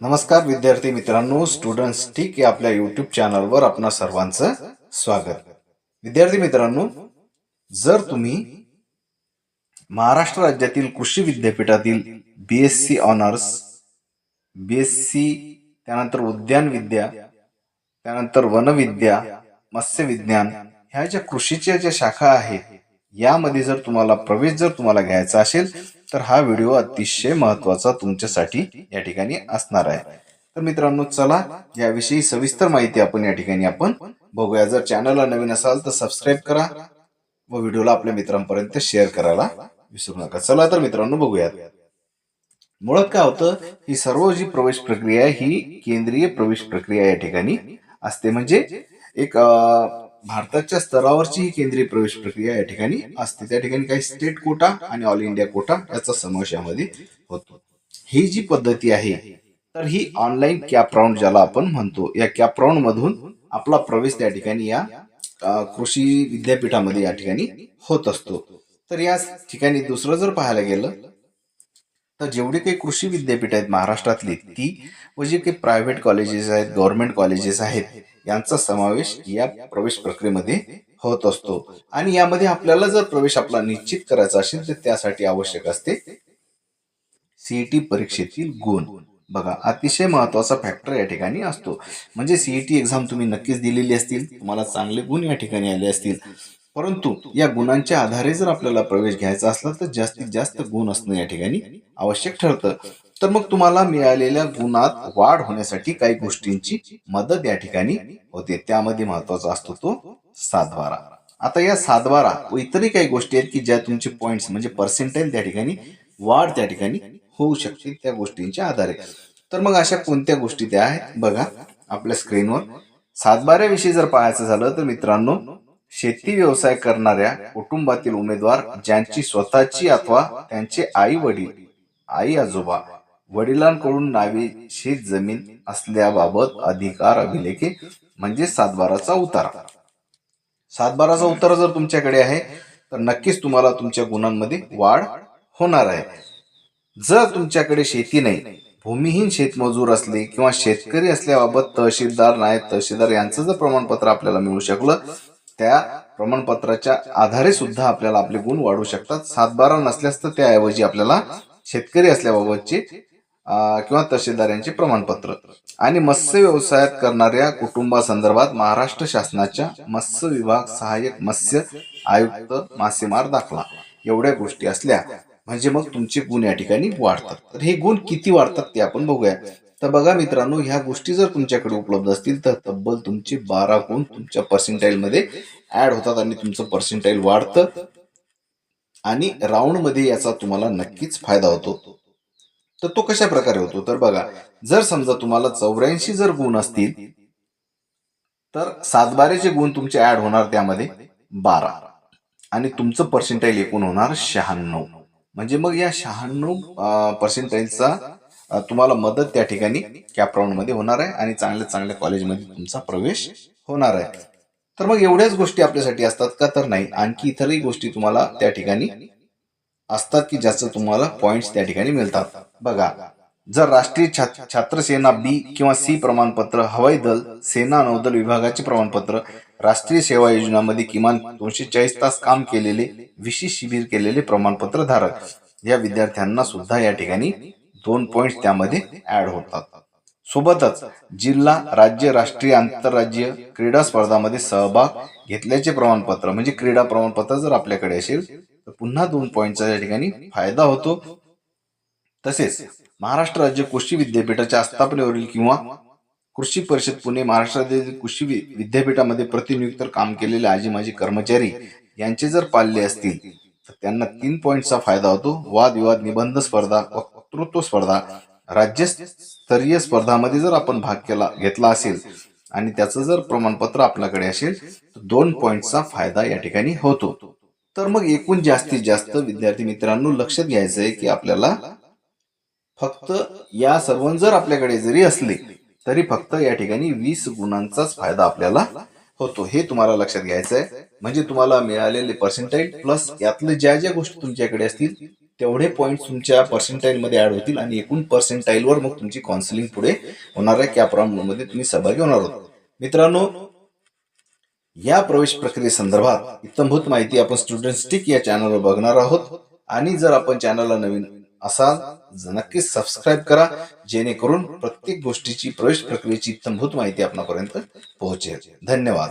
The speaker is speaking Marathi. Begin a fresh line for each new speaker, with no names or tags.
नमस्कार विद्यार्थी मित्रांनो. स्टुडंट्स ठीक या आपल्या युट्यूब चॅनलवर आपणा सर्वांचं स्वागत. विद्यार्थी मित्रांनो जर तुम्ही महाराष्ट्र राज्यातील कृषी विद्यापीठातील B S C honours B S C त्यानंतर उद्यान विद्या त्यानंतर वनविद्या मत्स्य विज्ञान ह्या ज्या कृषीच्या ज्या शाखा आहेत यामध्ये जर तुम्हाला प्रवेश जर तुम्हाला घ्यायचा असेल तर हा व्हिडिओ अतिशय महत्त्वाचा तुमच्यासाठी या ठिकाणी असणार आहे. तर मित्रांनो चला याविषयी सविस्तर माहिती आपण या ठिकाणी आपण बघूया. जर चॅनलला नवीन असाल तर सबस्क्राईब करा व व्हिडिओला आपल्या मित्रांपर्यंत शेअर करायला विसरू नका. चला तर मित्रांनो बघूयात. मुळात काय होतं ही सर्व जी प्रवेश प्रक्रिया ही केंद्रीय प्रवेश प्रक्रिया या ठिकाणी असते. म्हणजे एक भारताच्या स्तरावरची ही केंद्रीय प्रवेश प्रक्रिया या ठिकाणी असते. त्या ठिकाणी काही स्टेट कोटा आणि ऑल इंडिया कोटा याचा समावेश यामध्ये होतो. ही जी पद्धती आहे तर ही ऑनलाईन कॅप राऊंड ज्याला आपण म्हणतो या कॅप राऊंड मधून आपला प्रवेश त्या ठिकाणी या कृषी विद्यापीठामध्ये या ठिकाणी होत असतो. तर या ठिकाणी दुसरं जर पाहायला गेलं तर जेवढी काही कृषी विद्यापीठ आहेत महाराष्ट्रातली ती व जे काही प्रायव्हेट कॉलेजेस आहेत गव्हर्नमेंट कॉलेजेस आहेत यांचा समावेश या प्रवेश प्रक्रियेमध्ये होत असतो. आणि यामध्ये आपल्याला जर प्रवेश आपला निश्चित करायचा असेल तर त्यासाठी आवश्यक असते सीईटी परीक्षेतील गुण. बघा अतिशय महत्त्वाचा फॅक्टर या ठिकाणी असतो. म्हणजे सीईटी एक्झाम तुम्ही नक्कीच दिलेली असतील तुम्हाला चांगले गुण या ठिकाणी आले असतील. परंतु या गुणांच्या आधारे जर आपल्याला प्रवेश घ्यायचा असला तर जास्तीत जास्त गुण असणं या ठिकाणी आवश्यक ठरतं. तर मग तुम्हाला मिळालेल्या गुणात वाढ होण्यासाठी काही गोष्टींची मदत या ठिकाणी होते. त्यामध्ये महत्त्वाचा असतो तो सातबारा. आता या सातबारा व इतरही काही गोष्टी आहेत की ज्या तुमचे पॉइंट्स म्हणजे पर्सेंटेज त्या ठिकाणी वाढ त्या ठिकाणी होऊ शकते त्या गोष्टींच्या आधारे. तर मग अशा कोणत्या गोष्टी त्या आहेत? बघा आपल्या स्क्रीनवर सातबाऱ्याविषयी जर पाहायचं झालं तर मित्रांनो शेती व्यवसाय करणाऱ्या कुटुंबातील उमेदवार ज्यांची स्वतःची अथवा त्यांचे आई वडील आई आजोबा वडिलांकडून नावे शेत जमीन असल्याबाबत अधिकार अभिलेखे म्हणजे सातबाराचा उतारा. सातबाराचा उतारा जर तुमच्याकडे आहे तर नक्कीच तुम्हाला तुमच्या गुणांमध्ये वाढ होणार आहे. जर तुमच्याकडे शेती नाही भूमिहीन शेतमजूर असले किंवा शेतकरी असल्याबाबत तहसीलदार नायब तहसीलदार यांचं जर प्रमाणपत्र आपल्याला मिळू शकलं त्या प्रमाणपत्राच्या आधारे सुद्धा आपल्याला आपले गुण वाढू शकतात. सातबारा नसल्यास तर त्याऐवजी आपल्याला शेतकरी असल्याबाबतचे किंवा तहसीलदार यांचे प्रमाणपत्र. आणि मत्स्य व्यवसायात करणाऱ्या कुटुंबासंदर्भात महाराष्ट्र शासनाच्या मत्स्य विभाग सहाय्यक मत्स्य आयुक्त मासेमार दाखला. एवढ्या गोष्टी असल्या म्हणजे मग तुमचे गुण या ठिकाणी वाढतात. तर हे गुण किती वाढतात ते आपण बघूया. तर बघा मित्रांनो ह्या गोष्टी जर तुमच्याकडे उपलब्ध असतील तर तब्बल तुमचे बारा गुण तुमच्या पर्सेंटाईल मध्ये ऍड होतात आणि तुमचं पर्सेंटाईल वाढतं. आणि राऊंडमध्ये याचा तुम्हाला नक्कीच फायदा होतो. तर तो कशा प्रकारे होतो? तर बघा जर समजा तुम्हाला चौऱ्याऐंशी जर गुण असतील तर सातबाराचे गुण तुमचे ऍड होणार त्यामध्ये बारा. आणि तुमचं पर्सेंटाईल एकूण होणार शहाण्णव. म्हणजे मग या शहाण्णव पर्सेंटाईलचा तुम्हाला मदत त्या ठिकाणी कॅप राऊंडमध्ये होणार आहे आणि चांगल्या चांगल्या कॉलेजमध्ये तुमचा प्रवेश होणार आहे. तर मग एवढ्याच गोष्टी आपल्यासाठी असतात का? तर नाही. आणखी इतरही गोष्टी तुम्हाला त्या ठिकाणी असतात की ज्याचं तुम्हाला पॉईंट्स त्या ठिकाणी मिळतात. बघा जर राष्ट्रीय छा- छात्र सेना बी किंवा सी प्रमाणपत्र हवाई दल सेना नौदल विभागाचे प्रमाणपत्र राष्ट्रीय सेवा योजनामध्ये किमान दोनशे चाळीस तास काम केलेले विशेष शिबिर केलेले प्रमाणपत्र धारक या विद्यार्थ्यांना सुद्धा या ठिकाणी दोन पॉइंट त्यामध्ये ऍड होतात. सोबतच जिल्हा राज्य राष्ट्रीय आंतरराज्य क्रीडा स्पर्धामध्ये सहभाग घेतल्याचे प्रमाणपत्र म्हणजे क्रीडा प्रमाणपत्र जर आपल्याकडे असेल तर पुन्हा दोन पॉईंटचा या ठिकाणी फायदा होतो. तसेच महाराष्ट्र राज्य कृषी विद्यापीठाच्या आस्थापनेवरील किंवा कृषी परिषद पुणे महाराष्ट्र कृषी विद्यापीठामध्ये प्रतिनियुक्त काम केलेले आजी माजी कर्मचारी यांचे जर पाल्ले असतील तर त्यांना तीन पॉईंटचा फायदा होतो. वादविवाद निबंध स्पर्धा वक्तृत्व स्पर्धा राज्यस्तरीय स्पर्धामध्ये जर आपण भाग केला घेतला असेल आणि त्याचं जर प्रमाणपत्र आपल्याकडे असेल तर दोन पॉईंटचा फायदा या ठिकाणी होतो. तर मग एकूण जास्तीत जास्त विद्यार्थी मित्रांनो लक्षात घ्यायचं आहे की आपल्याला फक्त या सर्व जर आपल्याकडे जरी असले तरी फक्त या ठिकाणी वीस गुणांचाच फायदा आपल्याला होतो. हे तुम्हाला लक्षात घ्यायचं आहे म्हणजे तुम्हाला मिळालेले पर्सेंटाईल प्लस यातले ज्या ज्या गोष्टी तुमच्याकडे असतील तेवढे पॉईंट तुमच्या पर्सेंटाईलमध्ये ऍड होतील आणि एकूण पर्सेंटाईलवर मग तुमची काउन्सिलिंग पुढे होणार आहे. कॅपमध्ये तुम्ही सहभागी होणार आहोत. मित्रांनो या प्रवेश प्रक्रियेसंदर्भात इत्थंभूत माहिती आपण स्टुडंट स्टिक या चॅनलवर बघणार आहोत. आणि जर आपण चॅनलला नवीन असाल नक्कीच सबस्क्राईब करा जेणेकरून प्रत्येक गोष्टीची प्रवेश प्रक्रियेची इत्थंभूत माहिती आपणापर्यंत पोहोचेल. धन्यवाद.